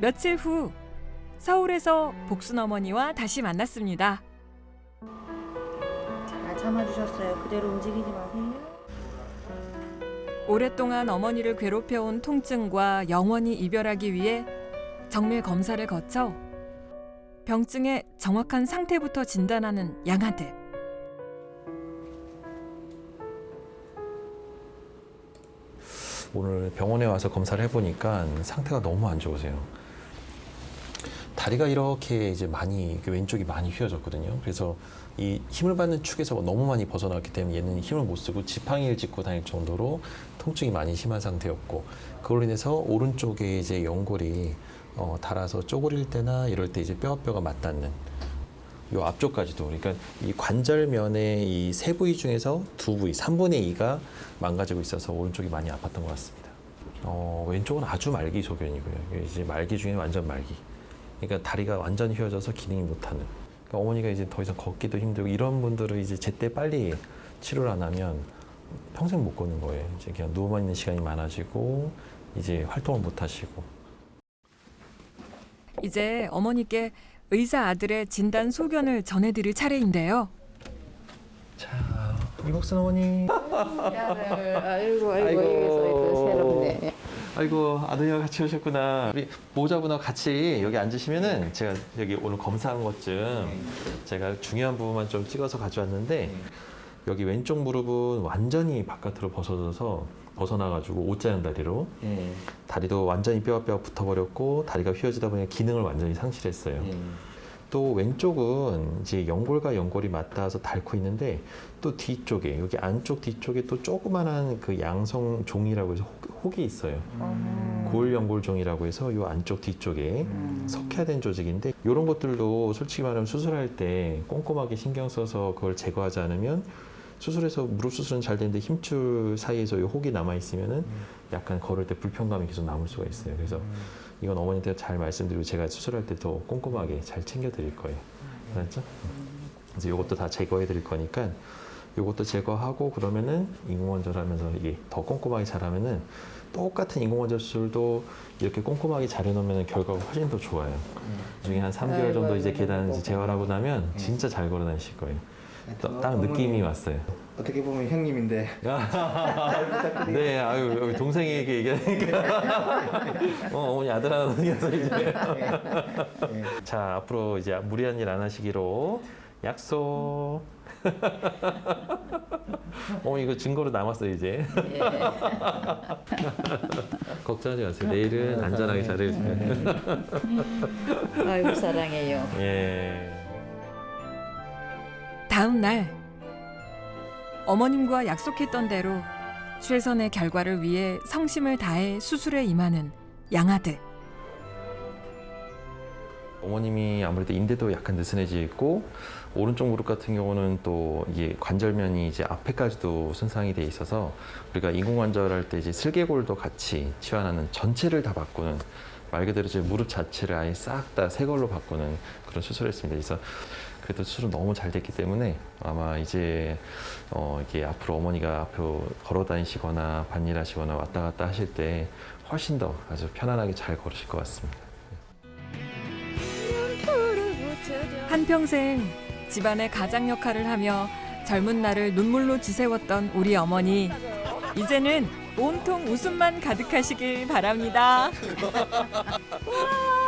며칠 후 서울에서 복순 어머니와 다시 만났습니다. 잘 참아주셨어요. 그대로 움직이지 마세요. 오랫동안 어머니를 괴롭혀온 통증과 영원히 이별하기 위해 정밀 검사를 거쳐 병증의 정확한 상태부터 진단하는 양아들. 오늘 병원에 와서 검사를 해보니까 상태가 너무 안 좋으세요. 다리가 이렇게 이제 많이 그 왼쪽이 많이 휘어졌거든요. 그래서 이 힘을 받는 축에서 너무 많이 벗어났기 때문에 얘는 힘을 못 쓰고 지팡이를 짚고 다닐 정도로 통증이 많이 심한 상태였고 그걸로 인해서 오른쪽에 이제 연골이 어, 닳아서 쪼그릴 때나 이럴 때 이제 뼈와 뼈가 맞닿는 요 앞쪽까지도 그러니까 이 관절면의 이 세 부위 중에서 두 부위, 3분의 2가 망가지고 있어서 오른쪽이 많이 아팠던 것 같습니다. 어, 왼쪽은 아주 말기 소견이고요. 이제 말기 중에 완전 말기. 그러니까 다리가 완전 휘어져서 기능이 못하는. 그러니까 어머니가 이제 더 이상 걷기도 힘들고 이런 분들은 이제 제때 빨리 치료를 안 하면 평생 못 걷는 거예요. 이제 그냥 누워만 있는 시간이 많아지고 이제 활동을 못 하시고. 이제 어머니께 의사 아들의 진단 소견을 전해드릴 차례인데요. 자, 이복순 어머니. 야를 아이고 아이고 아이고. 이거 새롭네. 아이고 아드님과 같이 오셨구나. 우리 모자분하고 같이 여기 앉으시면은 제가 여기 오늘 검사한 것 좀 제가 중요한 부분만 좀 찍어서 가져왔는데 여기 왼쪽 무릎은 완전히 바깥으로 벗어져서 벗어나가지고 옷자는 다리로 예. 다리도 완전히 뼈와 뼈가 붙어버렸고 다리가 휘어지다 보니 기능을 완전히 상실했어요. 예. 또 왼쪽은 이제 연골과 연골이 맞닿아서 닳고 있는데 또 뒤쪽에 여기 안쪽 뒤쪽에 또 조그만한 그 양성 종이라고 해서 혹- 혹이 있어요. 고을 연골종이라고 해서 요 안쪽 뒤쪽에 석회화된 조직인데 이런 것들도 솔직히 말하면 수술할 때 꼼꼼하게 신경 써서 그걸 제거하지 않으면 수술해서 무릎 수술은 잘 되는데 힘줄 사이에서 요 혹이 남아 있으면은 약간 걸을 때 불편감이 계속 남을 수가 있어요. 그래서 이건 어머니한테 잘 말씀드리고 제가 수술할 때 더 꼼꼼하게 잘 챙겨 드릴 거예요. 알았죠? 그래서 이것도 다 제거해 드릴 거니까 이것도 제거하고 그러면은 인공관절하면서 이게 더 꼼꼼하게 잘하면은 똑같은 인공관절 수술도 이렇게 꼼꼼하게 잘해놓으면 결과가 훨씬 더 좋아요. 나중에 한 3개월 아이고, 정도 이제 계단 재활하고 나면 네. 진짜 잘 걸어 다니실 거예요. 딱, 딱 어머니, 느낌이 왔어요. 어떻게 보면 형님인데 네, 아유, 동생에게 얘기하니까. 어, 어머니 아들 하나 생겨서 이제. 예. 자, 앞으로 이제 무리한 일 안 하시기로 약속. 어머니 이거 증거로 남았어요, 이제. 예. 걱정하지 마세요. 내일은 안전하게 잘해주세요. 아이고 사랑해요. 예. 다음 날 어머님과 약속했던 대로 최선의 결과를 위해 성심을 다해 수술에 임하는 양아들. 어머님이 아무래도 인대도 약간 느슨해져 있고 오른쪽 무릎 같은 경우는 또 이게 관절면이 이제 앞에까지도 손상이 돼 있어서 우리가 인공관절 할 때 이제 슬개골도 같이 치환하는 전체를 다 바꾸는 말 그대로 이제 무릎 자체를 아예 싹 다 새 걸로 바꾸는 그런 수술을 했습니다. 그래서 그래도 수술은 너무 잘 됐기 때문에 아마 이제 어 이게 앞으로 어머니가 앞으로 걸어 다니시거나 반일하시거나 왔다 갔다 하실 때 훨씬 더 아주 편안하게 잘 걸으실 것 같습니다. 한평생 집안의 가장 역할을 하며 젊은 날을 눈물로 지새웠던 우리 어머니. 이제는 온통 웃음만 가득하시길 바랍니다.